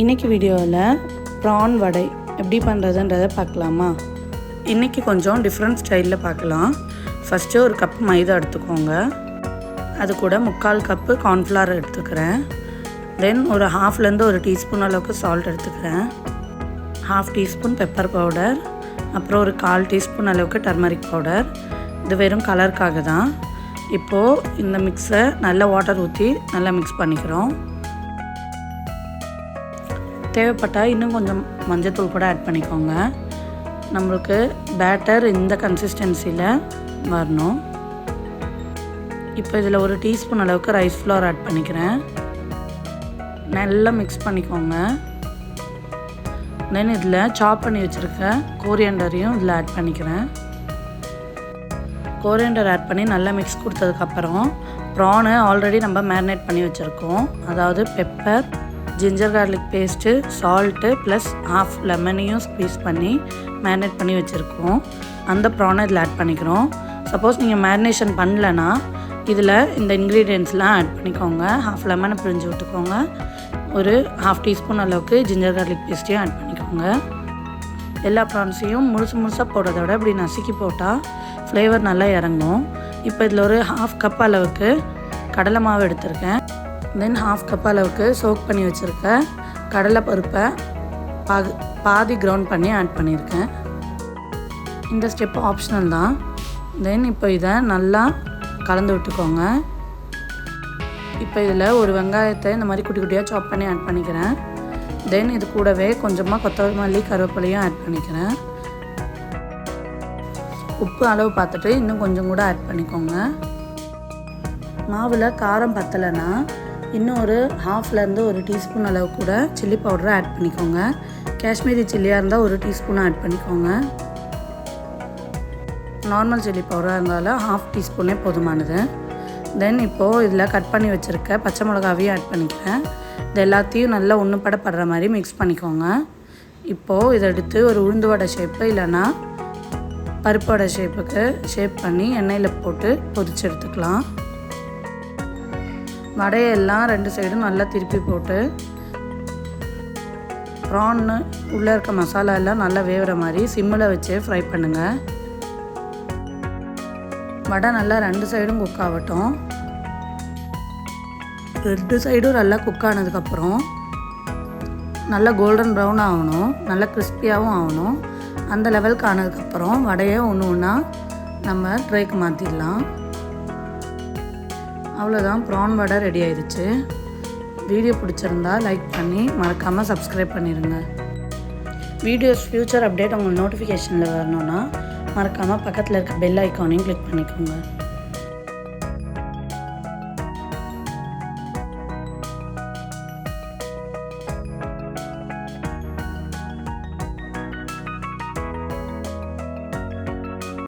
இன்றைக்கி வீடியோவில் ப்ரான் வடை எப்படி பண்ணுறதுன்றதை பார்க்கலாமா? இன்றைக்கி கொஞ்சம் டிஃப்ரெண்ட் ஸ்டைலில் பார்க்கலாம். ஃபஸ்ட்டு ஒரு கப் மைதா எடுத்துக்கோங்க. அது கூட முக்கால் கப்பு கார்ன்ஃப்ளவர் எடுத்துக்கிறேன். தென் ஒரு ஹாஃப்லேருந்து ஒரு டீஸ்பூன் அளவுக்கு சால்ட் எடுத்துக்கிறேன். ஹாஃப் டீஸ்பூன் பெப்பர் பவுடர் அப்புறம் ஒரு கால் டீஸ்பூன் அளவுக்கு டர்மரிக் பவுடர் இது வெறும் கலருக்காக தான். இப்போது இந்த மிக்ஸை நல்லா வாட்டர் ஊற்றி நல்லா மிக்ஸ் பண்ணிக்கிறோம். தேவைப்பட்டால் இன்னும் கொஞ்சம் மஞ்சத்தூள் கூட ஆட் பண்ணிக்கோங்க. நம்மளுக்கு பேட்டர் இந்த கன்சிஸ்டன்சியில் வரணும். இப்போ இதில் ஒரு டீஸ்பூன் அளவுக்கு ரைஸ் ஃப்ளவர் ஆட் பண்ணிக்கிறேன். நல்லா மிக்ஸ் பண்ணிக்கோங்க. தென் இதில் சாப் பண்ணி வச்சுருக்க கோரியண்டரையும் இதில் ஆட் பண்ணிக்கிறேன். கோரியண்டர் ஆட் பண்ணி நல்லா மிக்ஸ் கொடுத்ததுக்கப்புறம் ப்ரானை ஆல்ரெடி நம்ம மேரினேட் பண்ணி வச்சுருக்கோம். அதாவது pepper ginger garlic paste salt plus half லெமனையும் squeeze பண்ணி மேரினேட் பண்ணி வச்சுருக்கோம். அந்த ப்ரானை இதில் ஆட் பண்ணிக்கிறோம். சப்போஸ் நீங்கள் மேரினேஷன் பண்ணலன்னா இதில் இந்த இன்க்ரீடியன்ட்ஸ்லாம் ஆட் பண்ணிக்கோங்க. ஹாஃப் லெமனை பிழிஞ்சு விட்டுக்கோங்க. ஒரு ஹாஃப் டீஸ்பூன் அளவுக்கு ஜிஞ்சர் கார்லிக் பேஸ்ட்டையும் ஆட் பண்ணிக்கோங்க. எல்லா ப்ரான்ஸையும் முழுசு முழுசாக போடுறத விட இப்படி நசுக்கி போட்டால் ஃப்ளேவர் நல்லா இறங்கும். இப்போ இதில் ஒரு ஹாஃப் கப் அளவுக்கு கடலை மாவு எடுத்திருக்கேன். தென் ஹாஃப் கப் அளவுக்கு சோக் பண்ணி வச்சுருக்க கடலை பருப்பை பாதி பாதி கிரவுண்ட் பண்ணி ஆட் பண்ணியிருக்கேன் இந்த ஸ்டெப் ஆப்ஷனல் தான். தென் இப்போ இதை நல்லா கலந்து விட்டுக்கோங்க. இப்போ இதில் ஒரு வெங்காயத்தை இந்த மாதிரி குட்டி குட்டியாக சாப் பண்ணி ஆட் பண்ணிக்கிறேன். தென் இது கூடவே கொஞ்சமாக கொத்தமல்லி கருவேப்பிலையும் ஆட் பண்ணிக்கிறேன். உப்பு அளவு பார்த்துட்டு இன்னும் கொஞ்சம் கூட ஆட் பண்ணிக்கோங்க. மாவில் காரம் பத்தலைன்னா இன்னும் ஒரு ஹாஃப்லேருந்து ஒரு டீஸ்பூன் அளவு கூட சில்லி பவுடரை ஆட் பண்ணிக்கோங்க. காஷ்மீரி சில்லியாக இருந்தால் ஒரு டீஸ்பூன் ஆட் பண்ணிக்கோங்க. நார்மல் சில்லி பவுடராக இருந்தாலும் ஹாஃப் டீஸ்பூனே போதுமானது. தென் இப்போது இதில் கட் பண்ணி வச்சுருக்க பச்சை மிளகாவையும் ஆட் பண்ணிக்கிறேன். இது எல்லாத்தையும் நல்லா ஒன்று படப்படுற மாதிரி மிக்ஸ் பண்ணிக்கோங்க. இப்போது இதை எடுத்து ஒரு உளுந்து வடை ஷேப்பு இல்லைன்னா பருப்பு வடை ஷேப்புக்கு ஷேப் பண்ணி எண்ணெயில் போட்டு பொரிச்சு எடுத்துக்கலாம். வடையெல்லாம் ரெண்டு சைடும் நல்லா திருப்பி போட்டு ப்ரான்னு உள்ளே இருக்க மசாலா எல்லாம் நல்லா வேகிற மாதிரி சிம்மில் வச்சு ஃப்ரை பண்ணுங்கள் வடை நல்லா ரெண்டு சைடும் குக் ஆகட்டும். ரெண்டு சைடும் நல்லா குக் ஆனதுக்கப்புறம் நல்லா கோல்டன் ப்ரௌன் ஆகணும் நல்லா கிறிஸ்பியாகவும் ஆகணும். அந்த லெவலுக்கு ஆனதுக்கப்புறம் வடையை ஒன்று ஒன்றா நம்ம ட்ரைக்கு மாற்றிடலாம் அவ்வளோதான் ப்ரான் வடை ரெடி ஆயிடுச்சு. வீடியோ பிடிச்சிருந்தா லைக் பண்ணி மறக்காமல் சப்ஸ்கிரைப் பண்ணிடுங்க வீடியோஸ் ஃப்யூச்சர் அப்டேட் உங்களுக்கு நோட்டிஃபிகேஷனில் வரணுன்னா மறக்காமல் பக்கத்தில் இருக்க பெல் ஐக்கானையும் கிளிக் பண்ணிக்கோங்க.